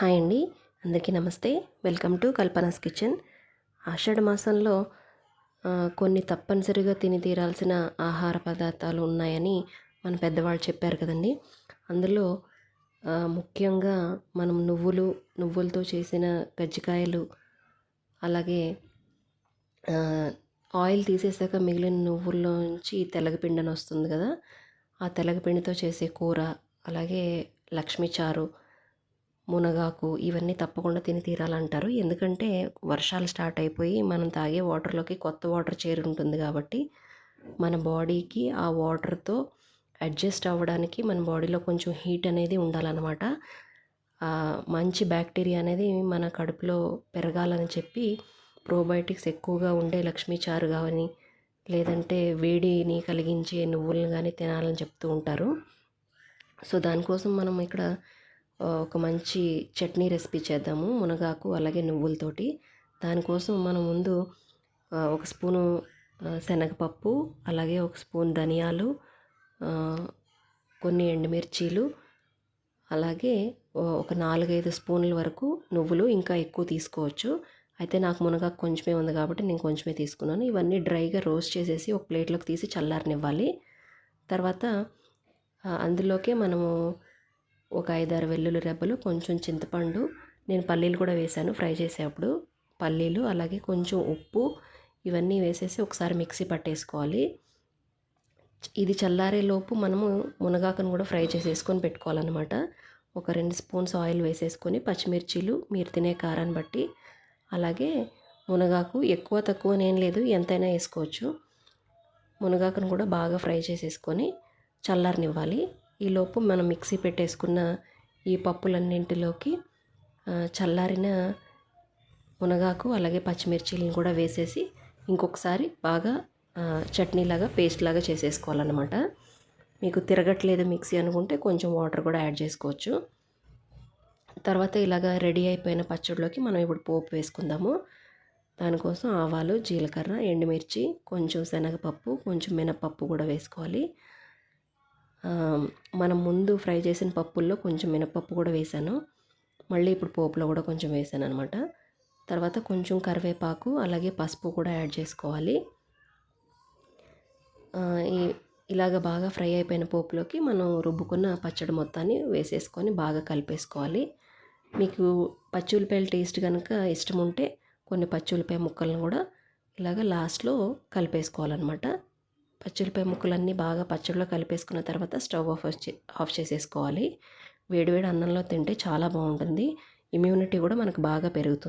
Hi అండి. అందరికీ నమస్తే. Welcome to Kalpana's kitchen. ఆషాఢ మాసంలో కొన్ని తప్పనిసరిగా తిని తీరాల్సిన ఆహార పదార్థాలు ఉన్నాయని మన పెద్దవాళ్ళు చెప్పారు కదండి. అందులో ముఖ్యంగా మనం నువ్వులు నువ్వులతో చేసిన కజ్జికాయలు అలాగే ఆయిల్ తీసేసాక మిగిలిన నువ్వుల్లోంచి తెల్లగపిండి వస్తుంది కదా. ఆ తెల్లగపిండితో చేసే కూర అలాగే లక్ష్మీచారు చారు మునగాకు ఇవన్నీ తప్పకుండా తిని తీరాలంటారు. ఎందుకంటే వర్షాలు స్టార్ట్ అయిపోయి మనం తాగే వాటర్లోకి కొత్త వాటర్ చేరి ఉంటుంది కాబట్టి మన బాడీకి ఆ వాటర్తో అడ్జస్ట్ అవ్వడానికి మన బాడీలో కొంచెం హీట్ అనేది ఉండాలన్నమాట. మంచి బ్యాక్టీరియా అనేది మన కడుపులో పెరగాలని చెప్పి ప్రోబయోటిక్స్ ఎక్కువగా ఉండే లక్ష్మీ చారు కానీ లేదంటే వేడిని కలిగించే నువ్వులను కానీ తినాలని చెప్తూ ఉంటారు. సో దానికోసం మనం ఇక్కడ ఒక మంచి చట్నీ రెసిపీ చేద్దాము మునగాకు అలాగే నువ్వులతోటి. దానికోసం మనం ముందు ఒక స్పూను శనగపప్పు అలాగే ఒక స్పూన్ ధనియాలు కొన్ని ఎండుమిర్చీలు అలాగే ఒక నాలుగైదు స్పూన్ల వరకు నువ్వులు ఇంకా ఎక్కువ తీసుకోవచ్చు. అయితే నాకు మునగాకు కొంచెమే ఉంది కాబట్టి నేను కొంచెమే తీసుకున్నాను. ఇవన్నీ డ్రైగా రోస్ట్ చేసేసి ఒక ప్లేట్లోకి తీసి చల్లారనివ్వాలి. తర్వాత అందులోకే మనము ఒక ఐదారు వెల్లుల్లి రెబ్బలు కొంచెం చింతపండు నేను పల్లీలు కూడా వేశాను ఫ్రై చేసేటప్పుడు పల్లీలు అలాగే కొంచెం ఉప్పు ఇవన్నీ వేసేసి ఒకసారి మిక్సీ పట్టేసుకోవాలి. ఇది చల్లారే లోపు మనము మునగాకును కూడా ఫ్రై చేసేసుకొని పెట్టుకోవాలన్నమాట. ఒక రెండు స్పూన్స్ ఆయిల్ వేసేసుకొని పచ్చిమిర్చీలు మీరు తినే కారాన్ని బట్టి. అలాగే మునగాకు ఎక్కువ తక్కువ నేను లేదు ఎంతైనా వేసుకోవచ్చు. మునగాకును కూడా బాగా ఫ్రై చేసేసుకొని చల్లారనివ్వాలి. ఈలోపు మనం మిక్సీ పెట్టేసుకున్న ఈ పప్పులన్నింటిలోకి చల్లారిన మునగాకు అలాగే పచ్చిమిర్చిలను కూడా వేసేసి ఇంకొకసారి బాగా చట్నీలాగా పేస్ట్ లాగా చేసేసుకోవాలన్నమాట. మీకు తిరగట్లేదు మిక్సీ అనుకుంటే కొంచెం వాటర్ కూడా యాడ్ చేసుకోవచ్చు. తర్వాత ఇలాగ రెడీ అయిపోయిన పచ్చడిలోకి మనం ఇప్పుడు పోపు వేసుకుందాము. దానికోసం ఆవాలు జీలకర్ర ఎండుమిర్చి కొంచెం శనగపప్పు కొంచెం మినపప్పు కూడా వేసుకోవాలి. మనం ముందు ఫ్రై చేసిన పప్పుల్లో కొంచెం మినపప్పు కూడా వేసాను. మళ్ళీ ఇప్పుడు పోపులో కూడా కొంచెం వేసాను అనమాట తర్వాత కొంచెం కరివేపాకు అలాగే పసుపు కూడా యాడ్ చేసుకోవాలి. ఈ ఇలాగ బాగా ఫ్రై అయిపోయిన పోపులోకి మనం రుబ్బుకున్న పచ్చడి మొత్తాన్ని వేసేసుకొని బాగా కలిపేసుకోవాలి. మీకు పచ్చి ఉల్లిపాయల టేస్ట్ కనుక ఇష్టం ఉంటే కొన్ని పచ్చి ఉల్లిపాయ ముక్కలను కూడా ఇలాగ లాస్ట్లో కలిపేసుకోవాలన్నమాట. పచ్చి ముక్కలన్నీ బాగా పచ్చడిలో కలిపేసుకున్న తర్వాత స్టవ్ ఆఫ్ ఆఫ్ చేసేసుకోవాలి. వేడివేడి అన్నంలో తింటే చాలా బాగుంటుంది. ఇమ్యూనిటీ కూడా మనకు బాగా పెరుగుతుంది.